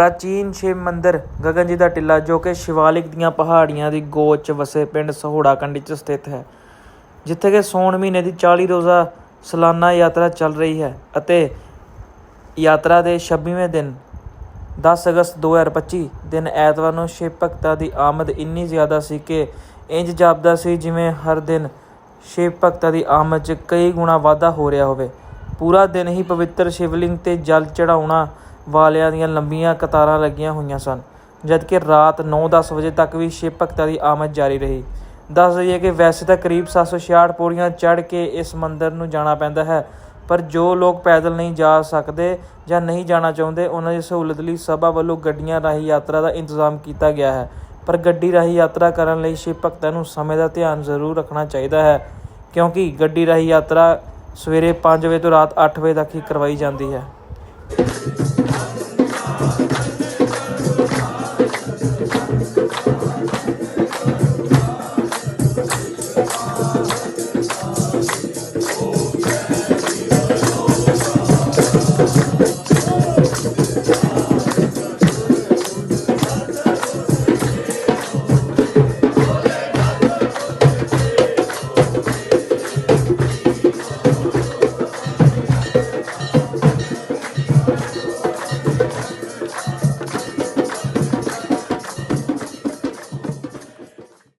ਪ੍ਰਾਚੀਨ ਸ਼ਿਵ ਮੰਦਿਰ ਗਗਨਜੀ ਦਾ ਟਿੱਲਾ ਜੋ ਕਿ ਸ਼ਿਵਾਲਿਕ ਦੀਆਂ ਪਹਾੜੀਆਂ ਦੀ ਗੋਚ 'ਚ ਵਸੇ ਪਿੰਡ ਸਹੋੜਾ ਕੰਡੀ 'ਚ ਸਥਿਤ ਹੈ, ਜਿੱਥੇ ਕਿ ਸੌਣ ਮਹੀਨੇ ਦੀ 40 ਰੋਜ਼ਾ ਸਾਲਾਨਾ ਯਾਤਰਾ ਚੱਲ ਰਹੀ ਹੈ ਅਤੇ ਯਾਤਰਾ ਦੇ 26ਵੇਂ ਦਿਨ 10 ਅਗਸਤ 2025 ਦਿਨ ਐਤਵਾਰ ਨੂੰ ਸ਼ਿਵ ਭਗਤਾਂ ਦੀ ਆਮਦ ਇੰਨੀ ਜ਼ਿਆਦਾ ਸੀ ਕਿ ਇੰਜ ਜਾਪਦਾ ਸੀ ਜਿਵੇਂ ਹਰ ਦਿਨ ਸ਼ਿਵ ਭਗਤਾਂ ਦੀ ਆਮਦ 'ਚ ਕਈ ਗੁਣਾ ਵਾਧਾ ਹੋ ਰਿਹਾ ਹੋਵੇ। ਪੂਰਾ ਦਿਨ ਹੀ ਪਵਿੱਤਰ ਸ਼ਿਵਲਿੰਗ ਤੇ ਜਲ ਚੜਾਉਣਾ ਵਾਲਿਆਂ ਦੀਆਂ ਲੰਬੀਆਂ ਕਤਾਰਾਂ ਲੱਗੀਆਂ ਹੋਈਆਂ ਸਨ, ਜਦਕਿ ਰਾਤ 9-10 ਵਜੇ ਤੱਕ ਵੀ ਸ਼ਿਵ ਭਗਤਾਂ ਦੀ ਆਮਦ ਜਾਰੀ ਰਹੀ। ਦੱਸ ਦਈਏ ਕਿ ਵੈਸੇ ਤਾਂ ਕਰੀਬ 766 ਪੌੜੀਆਂ ਚੜ੍ਹ ਕੇ ਇਸ ਮੰਦਿਰ ਨੂੰ ਜਾਣਾ ਪੈਂਦਾ ਹੈ, ਪਰ ਜੋ ਲੋਕ ਪੈਦਲ ਨਹੀਂ ਜਾ ਸਕਦੇ ਜਾਂ ਨਹੀਂ ਜਾਣਾ ਚਾਹੁੰਦੇ, ਉਹਨਾਂ ਦੀ ਸਹੂਲਤ ਲਈ ਸਭਾ ਵੱਲੋਂ ਗੱਡੀਆਂ ਰਾਹੀਂ ਯਾਤਰਾ ਦਾ ਇੰਤਜ਼ਾਮ ਕੀਤਾ ਗਿਆ ਹੈ। ਪਰ ਗੱਡੀ ਰਾਹੀਂ ਯਾਤਰਾ ਕਰਨ ਲਈ ਸ਼ਿਵ ਭਗਤਾਂ ਨੂੰ ਸਮੇਂ ਦਾ ਧਿਆਨ ਜ਼ਰੂਰ ਰੱਖਣਾ ਚਾਹੀਦਾ ਹੈ, ਕਿਉਂਕਿ ਗੱਡੀ ਰਾਹੀਂ ਯਾਤਰਾ ਸਵੇਰੇ 5 ਵਜੇ ਤੋਂ ਰਾਤ 8 ਵਜੇ ਤੱਕ ਹੀ ਕਰਵਾਈ ਜਾਂਦੀ ਹੈ।